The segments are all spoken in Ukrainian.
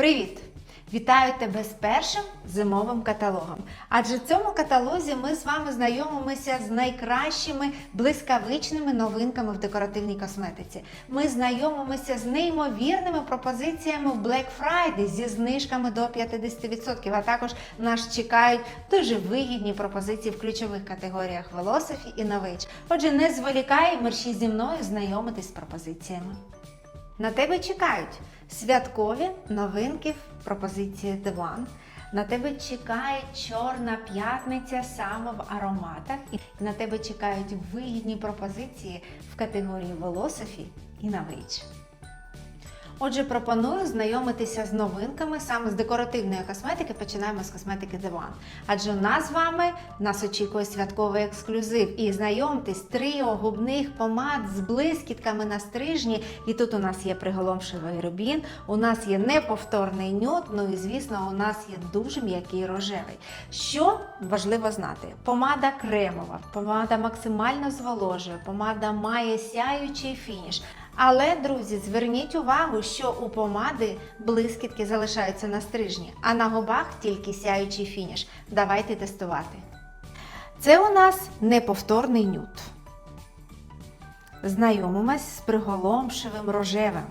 Привіт! Вітаю тебе з першим зимовим каталогом. Адже в цьому каталозі ми з вами знайомимося з найкращими блискавичними новинками в декоративній косметиці. Ми знайомимося з неймовірними пропозиціями в Black Friday зі знижками до 50%, а також нас чекають дуже вигідні пропозиції в ключових категоріях Velocity і Novage. Отже, не зволікай, мерщій зі мною знайомитись з пропозиціями. На тебе чекають святкові новинки в пропозиції Диван. На тебе чекає чорна п'ятниця саме в ароматах. І на тебе чекають вигідні пропозиції в категорії Velocity і Novage. Отже, пропоную знайомитися з новинками саме з декоративної косметики. Починаємо з косметики The One. Адже у нас з вами нас очікує святковий ексклюзив. І знайомтесь, тріо губних помад з блискітками на стрижні. І тут у нас є приголомшивий рубін, у нас є неповторний нюд, ну і звісно, у нас є дуже м'який рожевий. Що важливо знати? Помада кремова, помада максимально зволожує, помада має сяючий фініш. Але, друзі, зверніть увагу, що у помади блискітки залишаються на стрижні, а на губах тільки сяючий фініш. Давайте тестувати. Це у нас неповторний нюд. Знайомимось з приголомшивим рожевим.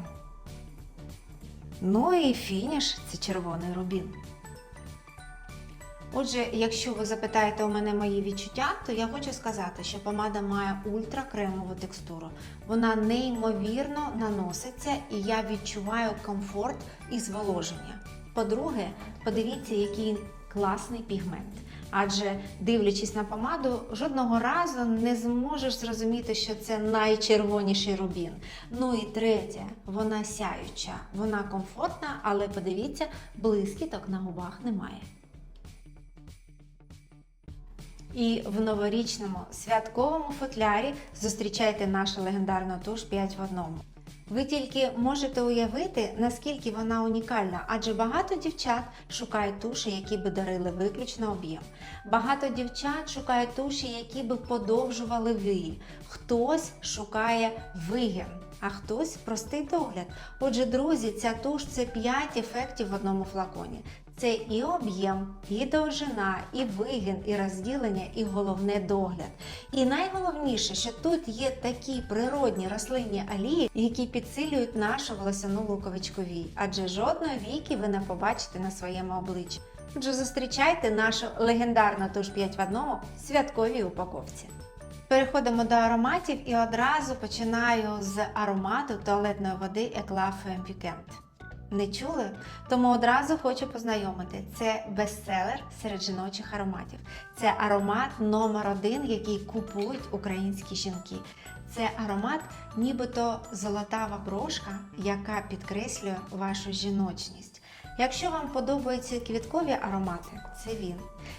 Ну і фініш це червоний рубін. Отже, якщо ви запитаєте у мене мої відчуття, то я хочу сказати, що помада має ультракремову текстуру. Вона неймовірно наноситься і я відчуваю комфорт і зволоження. По-друге, подивіться, який класний пігмент. Адже дивлячись на помаду, жодного разу не зможеш зрозуміти, що це найчервоніший рубін. Ну і третє, вона сяюча, вона комфортна, але подивіться, блискіток на губах немає. І в новорічному святковому футлярі зустрічайте нашу легендарну туш 5 в одному. Ви тільки можете уявити, наскільки вона унікальна, адже багато дівчат шукають туші, які би дарили виключно об'єм. Багато дівчат шукають туші, які би подовжували вії. Хтось шукає вигін, а хтось простий догляд. Отже, друзі, ця туш це 5 ефектів в одному флаконі. Це і об'єм, і довжина, і вигін, і розділення, і головне догляд. І найголовніше, що тут є такі природні рослинні олії, які підсилюють нашу волосяну луковичку вій, адже жодної віки ви не побачите на своєму обличчі. Отже, зустрічайте нашу легендарну туш 5 в одному святковій упаковці. Переходимо до ароматів і одразу починаю з аромату туалетної води Eclat Femme. Не чули? Тому одразу хочу познайомити. Це бестселер серед жіночих ароматів. Це аромат номер один, який купують українські жінки. Це аромат, нібито золотава брошка, яка підкреслює вашу жіночність. Якщо вам подобаються квіткові аромати, це він.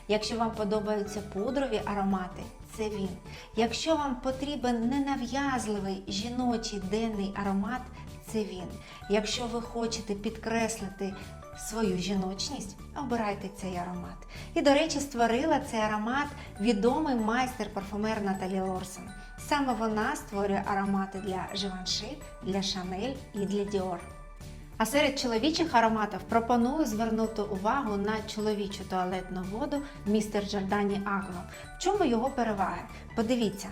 Якщо вам подобаються пудрові аромати, це він. Якщо вам потрібен ненав'язливий жіночий денний аромат, це він. Якщо ви хочете підкреслити свою жіночність, обирайте цей аромат. І, до речі, створила цей аромат відомий майстер-парфумер Наталі Лорсон. Саме вона створює аромати для Givenchy, для Chanel і для Dior. А серед чоловічих ароматів пропоную звернути увагу на чоловічу туалетну воду містер Джордані Аква. В чому його переваги? Подивіться,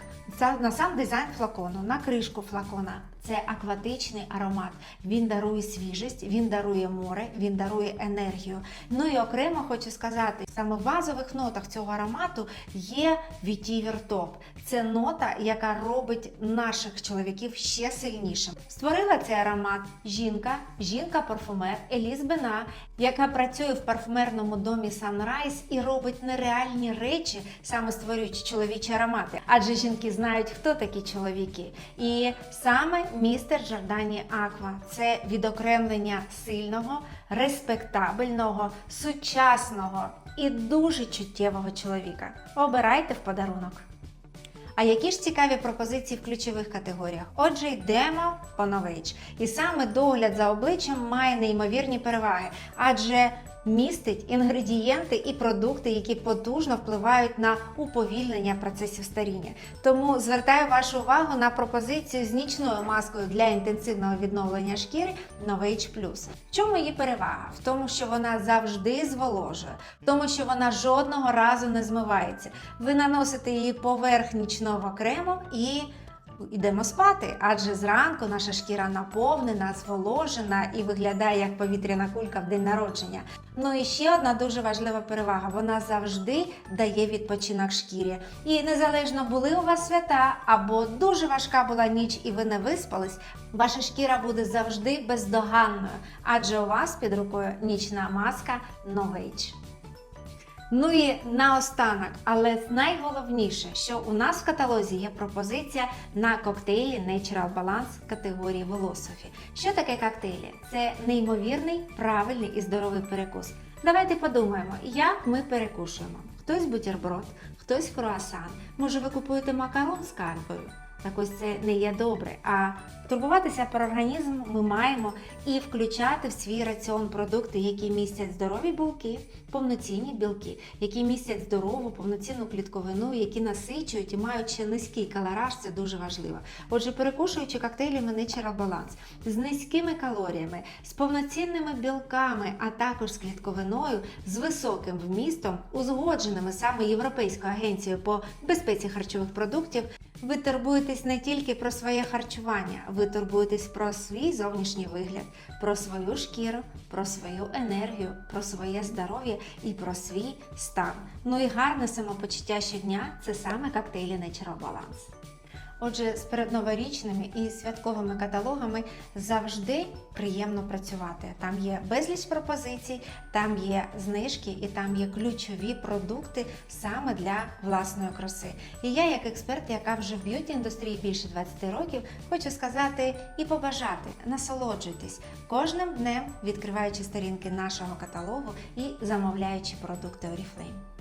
на сам дизайн флакону, на кришку флакона. Це акватичний аромат. Він дарує свіжість, він дарує море, він дарує енергію. Ну і окремо хочу сказати, саме в базових нотах цього аромату є вітівер топ. Це нота, яка робить наших чоловіків ще сильнішим. Створила цей аромат жінка, жінка-парфумер Еліс Бена, яка працює в парфумерному домі Sunrise і робить нереальні речі, саме створюючи чоловічі аромати. Адже жінки знають, хто такі чоловіки. І саме містер Джордані Аква це відокремлення сильного, респектабельного, сучасного і дуже чуттєвого чоловіка. Обирайте в подарунок. А які ж цікаві пропозиції в ключових категоріях? Отже, йдемо по нович. І саме догляд за обличчям має неймовірні переваги, адже містить інгредієнти і продукти, які потужно впливають на уповільнення процесів старіння. Тому звертаю вашу увагу на пропозицію з нічною маскою для інтенсивного відновлення шкіри Novage Plus. В чому її перевага? В тому, що вона завжди зволожує, в тому, що вона жодного разу не змивається. Ви наносите її поверх нічного крему і Ідемо спати, адже зранку наша шкіра наповнена, зволожена і виглядає як повітряна кулька в день народження. Ну і ще одна дуже важлива перевага: вона завжди дає відпочинок шкірі. І незалежно були у вас свята або дуже важка була ніч, і ви не виспались, ваша шкіра буде завжди бездоганною, адже у вас під рукою нічна маска Novage. Ну і наостанок, але найголовніше, що у нас в каталозі є пропозиція на коктейлі Natural Balance категорії Velosophy. Що таке коктейлі? Це неймовірний, правильний і здоровий перекус. Давайте подумаємо, як ми перекушуємо. Хтось бутерброд, хтось круасан. Може, ви купуєте макарон з карпою? Так ось це не є добре. А турбуватися про організм ми маємо і включати в свій раціон продукти, які містять здорові білки, повноцінні білки, які містять здорову повноцінну клітковину, які насичують і мають ще низький калораж, це дуже важливо. Отже, перекушуючи коктейлями Natural Balance з низькими калоріями, з повноцінними білками, а також з клітковиною, з високим вмістом, узгодженими саме Європейською агенцією по безпеці харчових продуктів. Ви турбуєтесь не тільки про своє харчування, ви турбуєтесь про свій зовнішній вигляд, про свою шкіру, про свою енергію, про своє здоров'я і про свій стан. Ну і гарне самопочуття щодня це саме коктейлі Nature Balance. Отже, з передноворічними і святковими каталогами завжди приємно працювати. Там є безліч пропозицій, там є знижки і там є ключові продукти саме для власної краси. І я, як експерт, яка вже в б'юті індустрії більше 20 років, хочу сказати і побажати, насолоджуйтесь кожним днем, відкриваючи сторінки нашого каталогу і замовляючи продукти Oriflame.